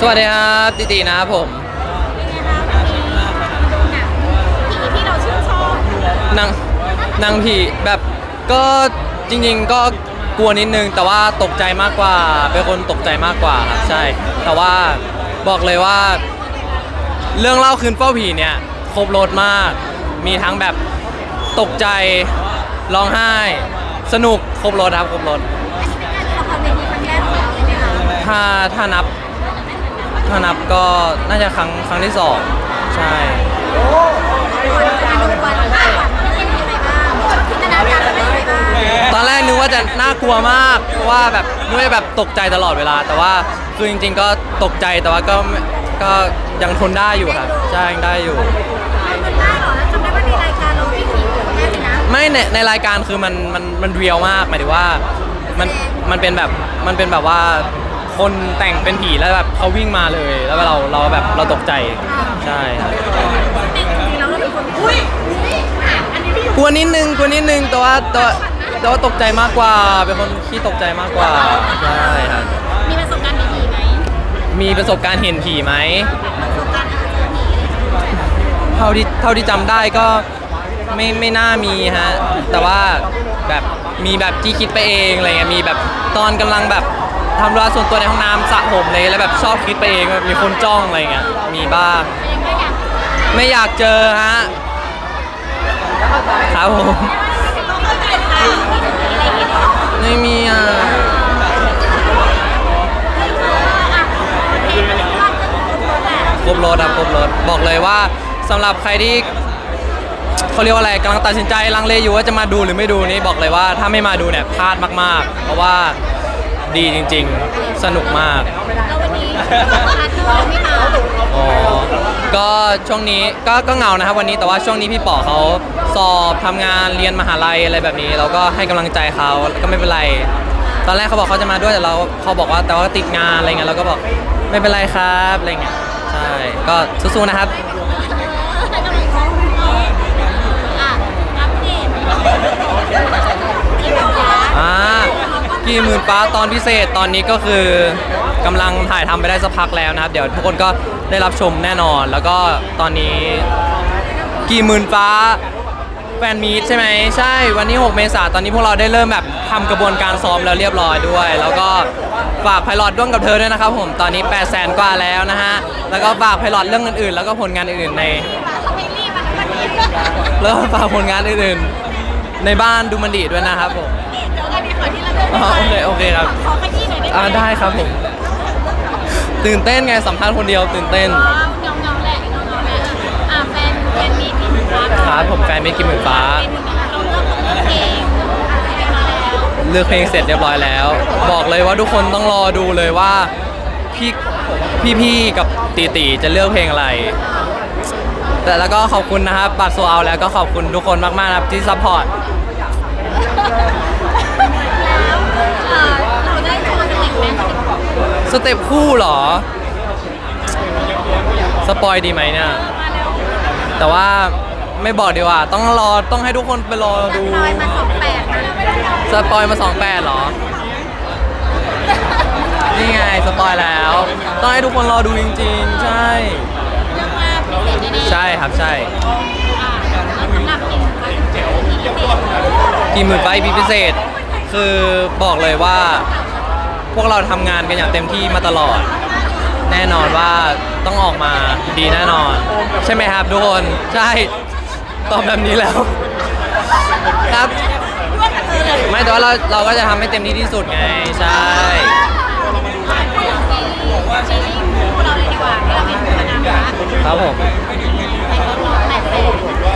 สวัสดีครับติตินะครับผมเป็นไงคะวันนี้ดูหนังผีที่เราชื่นชอบนางนางผีแบบก็จริง ๆ ก็กลัวนิดนึง แต่ว่าตกใจมากกว่า เป็นคนตกใจมากกว่าครับใช่ แต่ว่าบอกเลยว่า เรื่องเล่าคืนเฝ้าผีเนี่ยครบรถมาก มีทั้งแบบตกใจร้องไห้ สนุกครบรถครับครบรถอันนี้เป็นละครเวทีครั้งแรกของเราเลยไหมคะถ้าถ้านับ ถ้านับก็น่าจะครั้งครั้งที่สองใช่ก่อนจะมาดูวันคาดหวังว่าเป็นยังไงบ้างจินตนาการเป็นยังไงบ้างตอนแรกนึกว่าจะน่ากลัวมากเพราะว่าแบบนึกว่าแบบตกใจตลอดเวลา แต่ว่าคือจริง ๆ ก็ตกใจแต่ว่าก็ไม่ก็ยังทนได้อยู่ครับใช่ยังได้อยู่มันได้เหรอแล้วจำได้ว่าในรายการเราวิ่งหนีคนแรกเลยนะไม่ในในรายการคือมันมันมันเรียลมากหมายถึงว่ามันมันเป็นแบบมันเป็นแบบว่า คนแต่งเป็นผีแล้วแบบเขาวิ่งมาเลย แล้วเราเราแบบเราตกใจใช่ครับจริงๆแล้วเราเป็นคนอุ้ยอะอันนี้พี่อยู่กลัวนิดนึงกลัวนิดนึงแต่ว่าแต่ว่าแต่ว่าตกใจมากกว่า เป็นคนขี้ตกใจมากกว่าใช่ครับมีประสบการณ์ดีๆไหมมีประสบการณ์เห็นผีไหม ประสบการณ์อาจจะมีเท่าที่เท่าที่จำได้ก็ไม่ไม่น่ามีฮะ แต่ว่าแบบมีแบบที่คิดไปเองอะไรเงี้ยมีแบบตอนกำลังแบบ ทำธุระส่วนตัวในห้องน้ำสระผมเลยแล้วแบบชอบคิดไปเองแบบมีคนจ้องอะไรเงี้ยมีบ้าง ไม่อยากเจอฮะครับผมไรอย่างเงี้ยไม่มีอะครบรถครับครบรถบอกเลยว่าสำหรับใครที่เขาเรียกว่าอะไรกำลังตัดสินใจลังเลอยู่ว่าจะมาดูหรือไม่ดูนี่บอกเลยว่าถ้าไม่มาดูเนี่ยพลาดมาก ๆ เพราะว่า ดีจริง ๆ สนุกมาก แล้ววันนี้พาร์ทเนอร์ไม่มาอ๋อ ก็ช่วงนี้ก็ก็เหงานะครับวันนี้แต่ว่าช่วงนี้พี่ป๋อเขาสอบทำงานเรียนมหาลัยอะไรแบบนี้ เราก็ให้กำลังใจเขาแล้วก็ไม่เป็นไร ตอนแรกเขาบอกเขาจะมาด้วยแต่เราเขาบอกว่าแต่ว่าติดงานอะไรเงี้ยเราก็บอกไม่เป็นไรครับอะไรเงี้ยใช่ก็สู้ๆนะครับแต่กำลังมองอะอัปเดตที่บอกว่าอ่า กี่หมื่นฟ้าตอนพิเศษตอนนี้ก็คือกำลังถ่ายทำไปได้สักพักแล้วนะครับ เดี๋ยวทุกคนก็ได้รับชมแน่นอน แล้วก็ตอนนี้กี่หมื่นฟ้าแฟนมีตใช่ไหมใช่วันนี้ 6 เมษายนตอนนี้พวกเราได้เริ่มแบบทำกระบวนการซ้อมแล้วเรียบร้อยด้วย แล้วก็ฝากไพลอตด้วงกับเธอด้วยนะครับผมตอนนี้8 0 0แสนกว่าแล้วนะฮะแล้วก็ฝากไพลอตเรื่องอื่นๆ แล้วก็ผลงานอื่นๆในเขาไม่รีบมันวันนี้ แล้วก็ฝากผลงานอื่นๆในบ้านดูมันดีด้วยนะครับผม อ๋อโอเคโอเคครับ ขอขยี้หน่อยได้ไหมอ่าได้ครับผม ตื่นเต้นไงสัมภาษณ์คนเดียวตื่นเต้นอ๋อเงาเงาๆแหละเงาเงาๆแหละอะแฟนแฟนมีที่ฟ้าครับผมแฟนมิตรกิมหมื่นฟ้า เป็นยังไงเราเลือกเลือกเองอะไรมาแล้ว เลือกเพลงเสร็จเรียบร้อยแล้ว บอกเลยว่าทุกคนต้องรอดูเลยว่า พี่พี่ๆกับตีตีจะเลือกเพลงอะไร แต่แล้วก็ขอบคุณนะครับบัตรโซเอาแล้วก็ขอบคุณทุกคนมากๆนะครับที่ซัพพอร์ต สเต็ปสเต็ปคู่เหรอ สปอยดีไหมเนี่ยมาแล้วแต่ว่าไม่บอกดีกว่า ต้องรอ ต้องให้ทุกคนไปรอดู ลอยมาสองแปดนะสปอยมา28เหรอ นี่ไงสปอยแล้ว ต้องให้ทุกคนรอดูจริง ๆ ใช่เรื่องว่าพิเศษแน่ๆใช่ครับใช่อ่าแล้วสำหรับเอ็มก็จะเป็นพิเศษกี่หมื่นไฟพีพิเศษ คือบอกเลยว่า พวกเราทำงานกันอย่างเต็มที่มาตลอด แน่นอนว่าต้องออกมาดีแน่นอน ใช่ไหมครับทุกคนใช่ตอบแบบนี้แล้ว ครับไม่แต่ว่าเราเราก็จะทำให้เต็มที่ที่สุดไงใช่ที่เราเลยดีกว่าที่เราเป็นผู้นำนะครับผม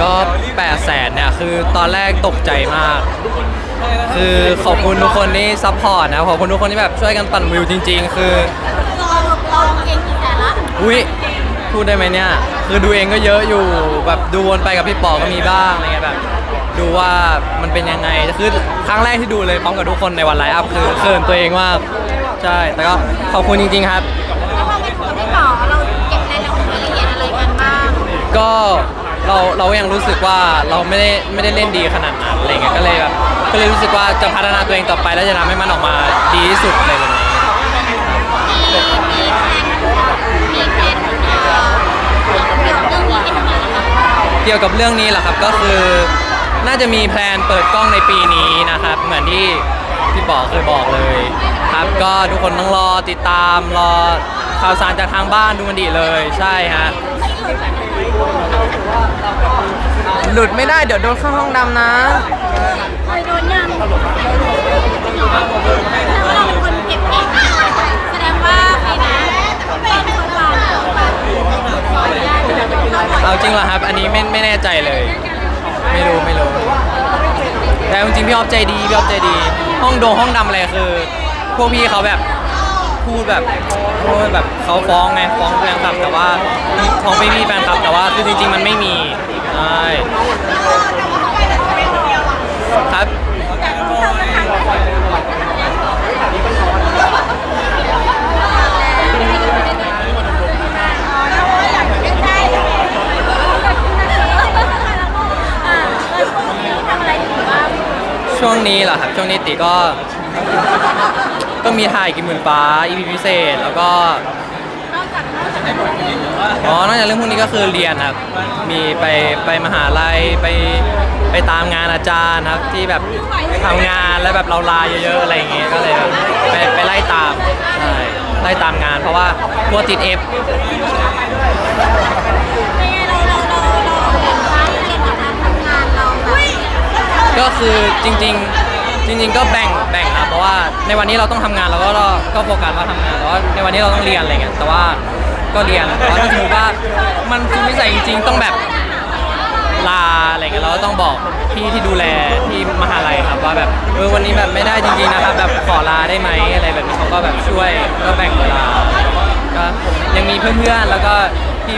ก็8 0 0แสนเนี่ยคือตอนแรกตกใจมาก คือขอบคุณทุกคนที่ซัพพอร์ตนะขอบคุณทุกคนที่แบบช่วยกันปั่นวิวจริง ๆ คือลองลองเองกี่แสนละอุ้ยพูดได้ไหมเนี่ย คือดูเองก็เยอะอยู่แบบดูวนไปกับพี่ปอก็มีบ้างอะไรเงี้ยแบบ ดูว่ามันเป็นยังไงคือครั้งแรกที่ดูเลยพร้อมกับทุกคนในวันไลฟ์อัพคือเขินตัวเองมากใช่แต่ก็ขอบคุณจริง ๆ ครับ แล้วพอเป็นคนที่ต่อเราเก็บรายละเอียดรายละเอียดอะไรกันบ้างก็เราเราก็ยังรู้สึกว่าเราไม่ได้ไม่ได้เล่นดีขนาดนั้นอะไรเงี้ยก็เลยแบบ ก็เลยรู้สึกว่าจะพัฒนาตัวเองต่อไป แล้วจะทำให้มันออกมาดีที่สุดอะไรแบบนี้เกี่ยวกับเรื่องนี้เหรอครับก็คือน่าจะมีแพลนเปิดกล้องในปีนี้นะครับ เหมือนที่พี่บอกเคยบอกเลย ครับก็ทุกคนต้องรอติดตามรอข่าวสารจากทางบ้านดูมันดีเลยใช่ฮะ หลุดไม่ได้เดี๋ยวโดนเข้าห้องดำนะเคยโดนยังแสดงว่าเราเป็นคนเก็บเก่งแสดงว่าปีนี้ต้องเป็นคนวางขออนุญาตเอาจริงเหรอครับ อันนี้ไม่ไม่แน่ใจเลย ไม่รู้ไม่รู้แต่จริงๆพี่ออฟใจดีพี่ออฟใจดี ห้องโดงห้องดำอะไรคือ พวกพี่เขาแบบพูดแบบพูดแบบเขาฟ้องไงฟ้องแฟนคลับแต่ว่าฟ้องไม่มีแฟนคลับแต่ว่าคือจริง ๆ มันไม่มีใช่ครับช่วงนี้เหรอครับ ช่วงนี้ติก็ ก็มีถ่ายกินหมื่นฟ้า EP พิเศษ แล้วก็ อ๋อนอกจากเรื่องพวกนี้ก็คือเรียนครับ มีไปไปมหาลัยไปไปตามงานอาจารย์ครับที่แบบทำงานแล้วแบบเราลาเยอะๆอะไรอย่างเงี้ยก็เลยแบบไปไปไล่ตามใช่ไล่ตามงาน เพราะว่ากลัวติดเอฟก็คือจริง ๆ จริง ๆ ก็แบ่งแบ่งครับเพราะว่าในวันนี้เราต้องทำงานเราก็ก็โฟกัสว่าทำงานแต่ว่าในวันนี้เราต้องเรียนอะไรเงี้ยแต่ว่า ก็เรียนแต่ว่าถ้าสมมติว่ามันคือวิสัยจริงๆต้องแบบลาอะไรเงี้ยเราก็ต้องบอกพี่ที่ดูแลที่มหาลัยครับว่าแบบเออวันนี้แบบไม่ได้จริงๆนะครับแบบขอลาได้ไหมอะไรแบบนี้เขาก็แบบช่วยก็แบ่งเวลาก็ยังมีเพื่อนๆแล้วก็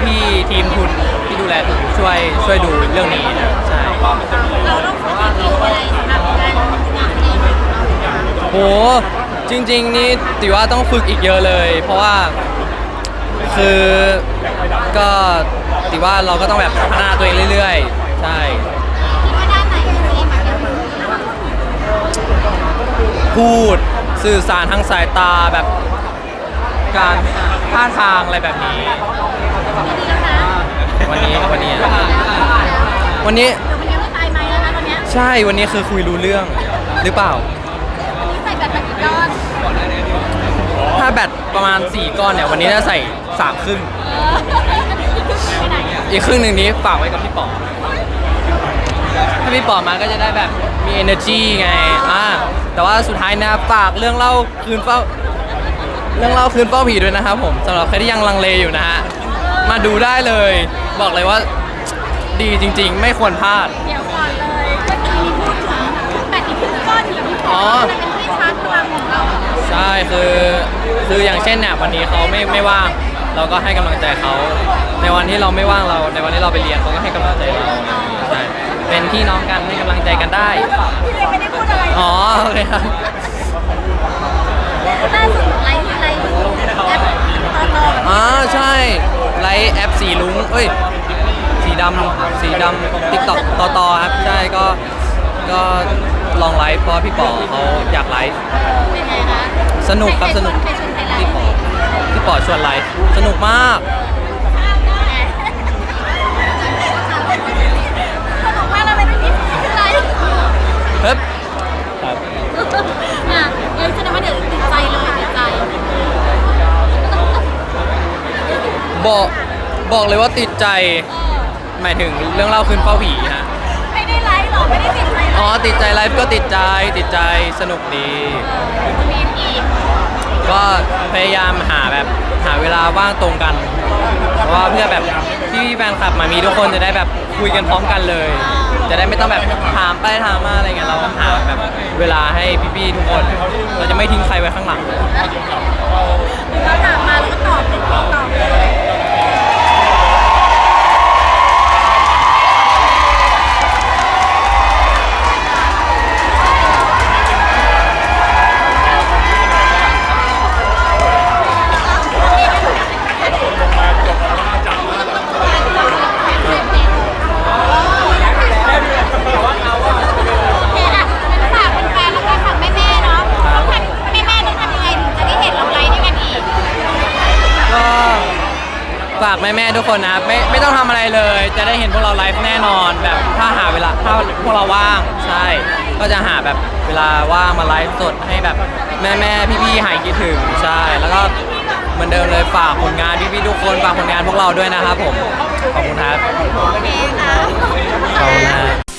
พี่ๆทีมทุนที่ดูแลทุนช่วยช่วยดูเรื่องนี้นะใช่เราต้องฝึกอะไรสำหรับการงานเองโหจริง ๆ นี่ติว่าต้องฝึกอีกเยอะเลย เพราะว่า คือก็ติว่าเราก็ต้องแบบพัฒนาตัวเองเรื่อยๆ ใช่คิดว่าด้านไหนของตัวเองมันเป็นพูดสื่อสารทางสายตาแบบการท่าทางอะไรแบบนี้ ดีแล้วนะวันนี้วันนี้วันนี้เดี๋ยววันนี้ไม่ตายไหมแล้วนะตอนเนี้ยใช่วันนี้คือคุยรู้เรื่องหรือเปล่า วันนี้ใส่แบบตะกี้ก้อนถ้าแบตประมาณ 4 ก้อนเนี่ย วันนี้จะใส่ สามครึ่งเออไปไหนอะอีกครึ่งหนึ่งนี้ฝากไว้กับพี่ป๋อถ้าพี่ป๋อมาก็จะได้แบบมี energy ไงอ่าแต่ว่าสุดท้ายนะฝากเรื่องเล่าคืนเฝ้า เรื่องเล่าคืนเฝ้าผีด้วยนะครับผมสำหรับใครที่ยังลังเลอยู่นะฮะ มาดูได้เลย บอกเลยว่าดีจริง ๆ ไม่ควรพลาด เดี๋ยวก่อนเลยเมื่อกี้มีพูดถึงแบตอีกครึ่งก้อนอยู่กับพี่ปออ๋อจะเป็นที่ชาร์จพลังของเราใช่คือคืออย่างเช่นเนี่ยวันนี้เขาไม่ไม่ว่าง เราก็ให้กำลังใจเขาในวันที่เราไม่ว่างเรา ในวันที่เราไปเรียนเขาก็ให้กำลังใจเราใช่เป็นพี่น้องกันให้กำลังใจกันได้ พี่เลยไม่ได้พูดอะไรอ๋อโอเคครับล่าสุดไลฟ์ไลฟ์แอปตอนนอนอ๋อใช่ไลฟ์แอปสีลุงเอ้ยสีดำสีดำติ๊กต็อกต่อต่อครับใช่ก็ก็ลองไลฟ์เพราะพี่ป๋อเขาอยากไลฟ์เป็นไงคะสนุกครับสนุก ใครช ป๋อชวนไลฟ์สนุกมาก สนุกมากเราไปดูคลิปไลฟ์เฮ้ยครับ อะเอ้ยแสดงว่าเดี๋ยวติดใจเลยติดใจบอกบอกเลยว่าติดใจเออหมายถึงเรื่องเล่าคืนเฝ้าผีฮะ ไม่ได้ไลฟ์หรอไม่ได้ติดใจหรอ๋อ ติดใจไลฟ์ก็ติดใจ ติดใจ สนุกดีมีอีก ก็พยายามหาแบบหาเวลาว่างตรงกัน เพราะว่าเพื่อแบบพี่แฟนคลับมามีทุกคนจะได้แบบคุยกันพร้อมกันเลย จะได้ไม่ต้องแบบถามไปถามมาอะไรเงี้ยเราหาแบบเวลาให้พี่ๆทุกคน เราจะไม่ทิ้งใครไว้ข้างหลังเร นนะไม่ไม่ต้องทำอะไรเลย จะได้เห็นพวกเราไลฟ์แน่นอน แบบถ้าหาเวลาถ้าพวกเราว่างใช่ ก็จะหาแบบเวลาว่างมาไลฟ์สดให้แบบแม่แม่พี่พี่หายคิดถึงใช่ แล้วก็เหมือนเดิมเลยฝากผลงานพี่พี่ทุกคนฝากผลงานพวกเราด้วยนะครับผมขอบคุณครับขอบคุณครับ